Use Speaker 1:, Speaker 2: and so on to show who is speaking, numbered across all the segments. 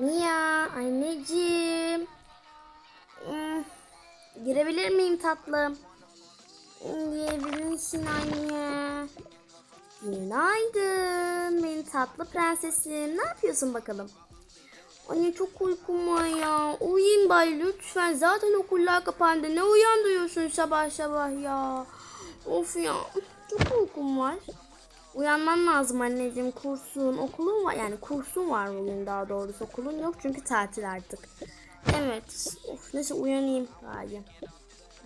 Speaker 1: Mia anneciğim. Hmm, girebilir miyim tatlım? Hmm, Girebilir misin anne? Günaydın benim tatlı prensesim. Ne yapıyorsun bakalım? Anne çok uykum var ya. Uyuyayım bari lütfen. Zaten okullar kapandı. Ne uyandırıyorsun sabah sabah ya. Of ya. Çok uykum var. Uyanman lazım anneciğim. Kursun, okulun var. Yani kursun var bugün daha doğrusu. Okulun yok çünkü tatil artık. Evet. Of, neyse uyanayım bari.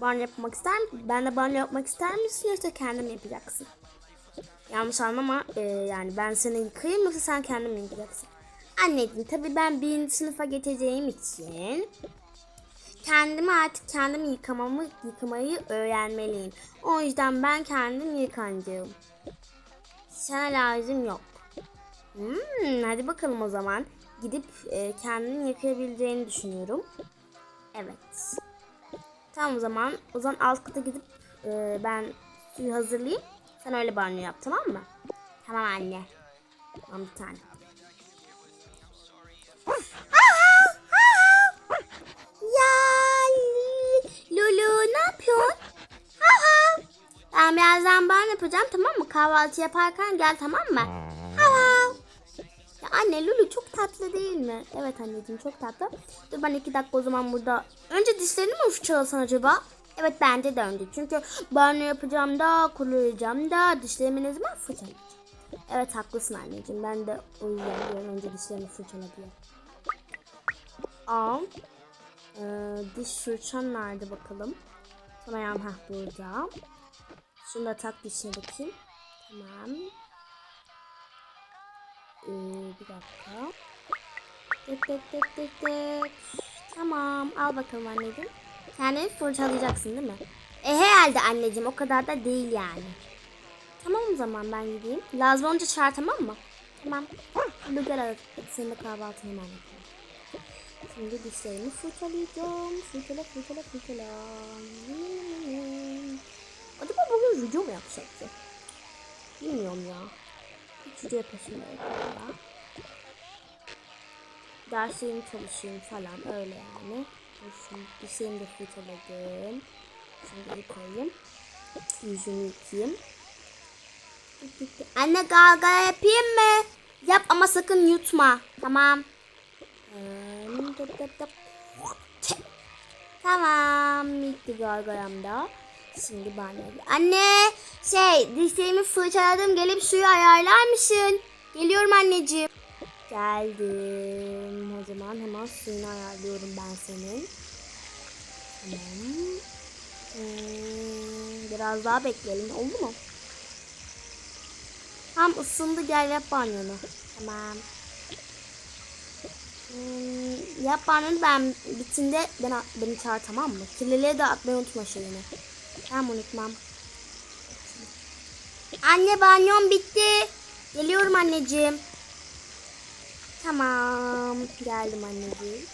Speaker 1: Banyo yapmak ister misin? Ben de banyo yapmak ister misin yoksa kendin yapacaksın? Yanlış anlama. Ee, yani ben seni yıkayayım yoksa sen kendin mi yıkayacaksın? Anneciğim tabii ben birinci sınıfa geçeceğim için kendimi artık kendim yıkamamı yıkamayı öğrenmeliyim. O yüzden ben kendim yıkanacağım. Sana lazım yok. Hmm, hadi bakalım o zaman. Gidip e, kendini yıkayabileceğini düşünüyorum. Evet. Tamam o zaman. O zaman alt kata gidip e, ben suyu hazırlayayım. Sen öyle banyo yap tamam mı? Tamam anne. Tamam bir tane. Yapacağım tamam mı? Kahvaltı yaparken gel tamam mı? Hav hav. Ya anne Lulu çok tatlı değil mi? Evet anneciğim çok tatlı. Dur ben iki dakika o zaman burada. Önce dişlerini mi fırçalasan acaba? Evet bence de önce. Çünkü banyo yapacağım da, kuruyacağım da, dişlerimi ne zaman fırçalayacağım? Evet haklısın anneciğim. Ben de o yüzden diyorum önce dişlerimi fırçala diye. Ee, diş fırçam nerede bakalım? Ayağım hah burada. Şunu da tak dişine bakayım. Tamam. Ee, bir dakika. Tık tık tık tık tık. Tamam. Al bakalım anneciğim. Kendini fırçalayacaksın değil mi? E herhalde anneciğim o kadar da değil yani. Tamam o zaman ben gideyim. Lazım olunca çağır tamam mı? Tamam. Hadi. Hadi senin de kahvaltını hemen yapayım. Şimdi dişlerimi fırçalayacağım. Fırçala fırçala fırçala. Acaba bugün video mu yapsak ki? Bilmiyorum ya. Hiç video yok valla. Derslerimi çalışayım falan öyle yani. Şimdi dişlerimi de fırçaladım. Şimdi yıkayayım. Yüzümü yıkayayım. Anne gaga yapayım mı? Yap ama sakın yutma. Tamam. Tamam. Bitti gargaram da. Şimdi banyo. Anne şey dişlerimi fırçaladım. Gelip suyu ayarlar mısın? Geliyorum anneciğim. Geldim. O zaman hemen suyunu ayarlıyorum ben senin. Tamam. Hmm, biraz daha bekleyelim. Oldu mu? Tam ısındı gel yap banyonu. Tamam. Hmm, yap banyonu ben bitinde beni, beni çağır tamam mı? Kirliliğe de atmayı unutma şeyini. Tamam unutmam. Anne banyom bitti. Geliyorum anneciğim. Tamam. Geldim anneciğim.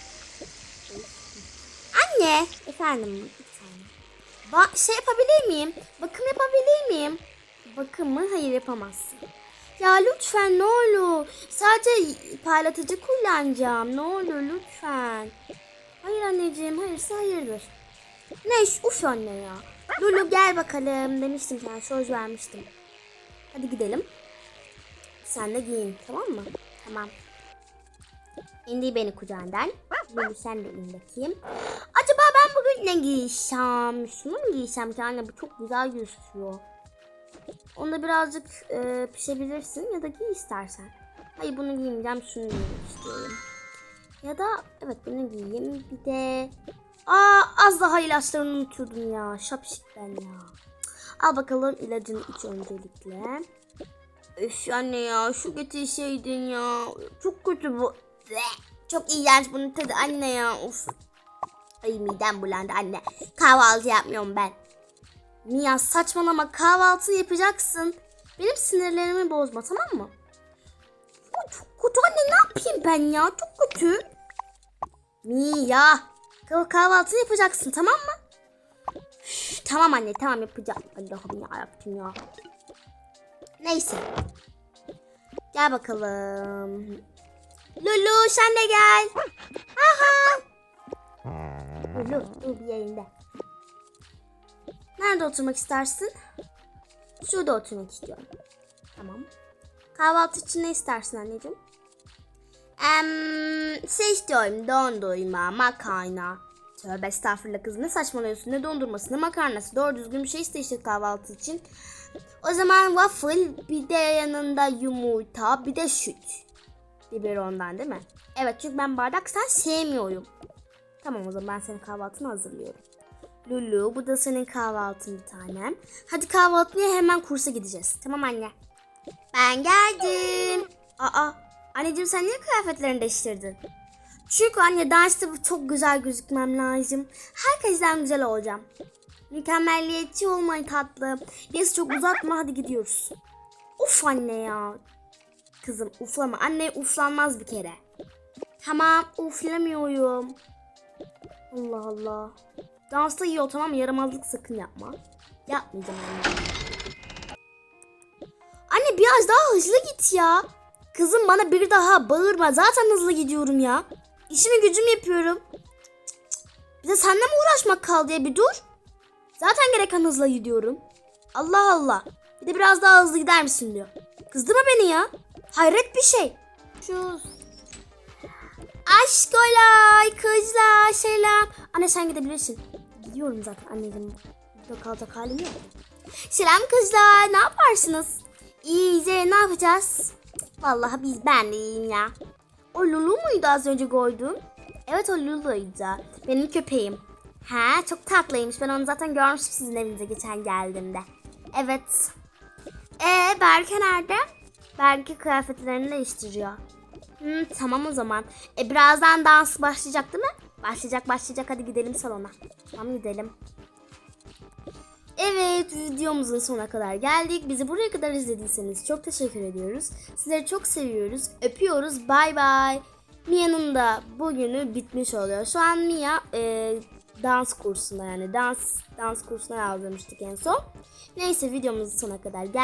Speaker 1: Anne. Efendim. Ba- şey yapabilir miyim? Bakım yapabilir miyim? Bakım mı? Hayır yapamazsın. Ya lütfen ne olur. Sadece parlatıcı kullanacağım. Ne olur lütfen. Hayır anneciğim. Hayırsa hayırdır. Ne iş? Uf anne ya. Lulu gel bakalım. Demiştim sana. Söz vermiştim. Hadi gidelim. Sen de giyin. Tamam mı? Tamam. İndir beni kucağından. Lulu sen de in bakayım. Acaba ben bugün ne giysem? Şunu mu giysem ki anne? Bu çok güzel gözüküyor. Onu birazcık e, pişebilirsin ya da giy istersen. Hayır bunu giymeyeceğim şunu giymek istiyorum. Ya da evet bunu giyeyim. Bir de Aa az daha ilaçlarını unutuyordum ya. Şapşik ben ya. Al bakalım ilacını iç öncelikle. Üf anne ya şu getirseydin ya. Çok kötü bu. Çok iğrenç bunun tadı anne ya. Of. Ay midem bulandı anne. Kahvaltı yapmıyorum ben. Mia saçmalama kahvaltı yapacaksın. Benim sinirlerimi bozma tamam mı? Ay, çok kötü anne ne yapayım ben ya çok kötü. Mia kahvaltı yapacaksın tamam mı? Üf, tamam anne tamam yapacağım. Allah'ım ya yaptım ya. Neyse. Gel bakalım. Lulu sen de gel. Aha. Lulu dur bir yerinde. Nerede oturmak istersin? Şurada oturmak istiyorum. Tamam. Kahvaltı için ne istersin anneciğim? Eee şey istiyorum dondurma, makarna. Tövbe estağfurullah kızım ne saçmalıyorsun ne dondurması ne makarnası doğru düzgün bir şey iste işte kahvaltı için. O zaman waffle bir de yanında yumurta bir de süt. Biberondan değil mi? Evet çünkü ben bardak sen sevmiyorum. Tamam o zaman ben senin kahvaltını hazırlıyorum. Lulu bu da senin kahvaltın bir tanem. Hadi kahvaltıya hemen kursa gideceğiz. Tamam anne. Ben geldim. Aa anneciğim sen niye kıyafetlerini değiştirdin? Çünkü anne derste çok güzel gözükmem lazım. Herkesten güzel olacağım. Mükemmelliyetçi olmayı tatlı. Neyse çok uzatma hadi gidiyoruz. Uf anne ya. Kızım uflama. Anne uflanmaz bir kere. Tamam uflamıyorum. Allah Allah. Dansta iyi ol tamam? Yaramazlık sakın yapma. Yapmayacağım anne. Anne biraz daha hızlı git ya. Kızım bana bir daha bağırma. Zaten hızlı gidiyorum ya. İşimi gücüm yapıyorum. Bir de seninle mi uğraşmak kaldı ya bir dur. Zaten gereken hızla gidiyorum. Allah Allah. Bir de biraz daha hızlı gider misin diyor. Kızdırma beni ya. Hayret bir şey. Şu Aşk olay kızlar selam. Anne sen gidebilirsin. Gidiyorum zaten anneciğim. Burada kalacak halim yok. Selam kızlar ne yaparsınız? İyice ne yapacağız? Vallahi biz ben de iyiyim ya. O Lulu muydu az önce gördüm? Evet o Lulu'ydu. Benim köpeğim. Ha çok tatlıymış. Ben onu zaten görmüştüm sizin evinize geçen geldiğimde. Evet. Ee Berke nerede? Berke kıyafetlerini değiştiriyor. Hmm, tamam o zaman. E birazdan dans başlayacak değil mi? Başlayacak başlayacak hadi gidelim salona. Tamam gidelim. Evet videomuzun sonuna kadar geldik. Bizi buraya kadar izlediyseniz çok teşekkür ediyoruz. Sizleri çok seviyoruz. Öpüyoruz. Bay bay. Mia'nın da bugünü bitmiş oluyor. Şu an Mia e, dans kursunda yani dans dans kursuna yazdırmıştık en son. Neyse videomuzun sonuna kadar gel.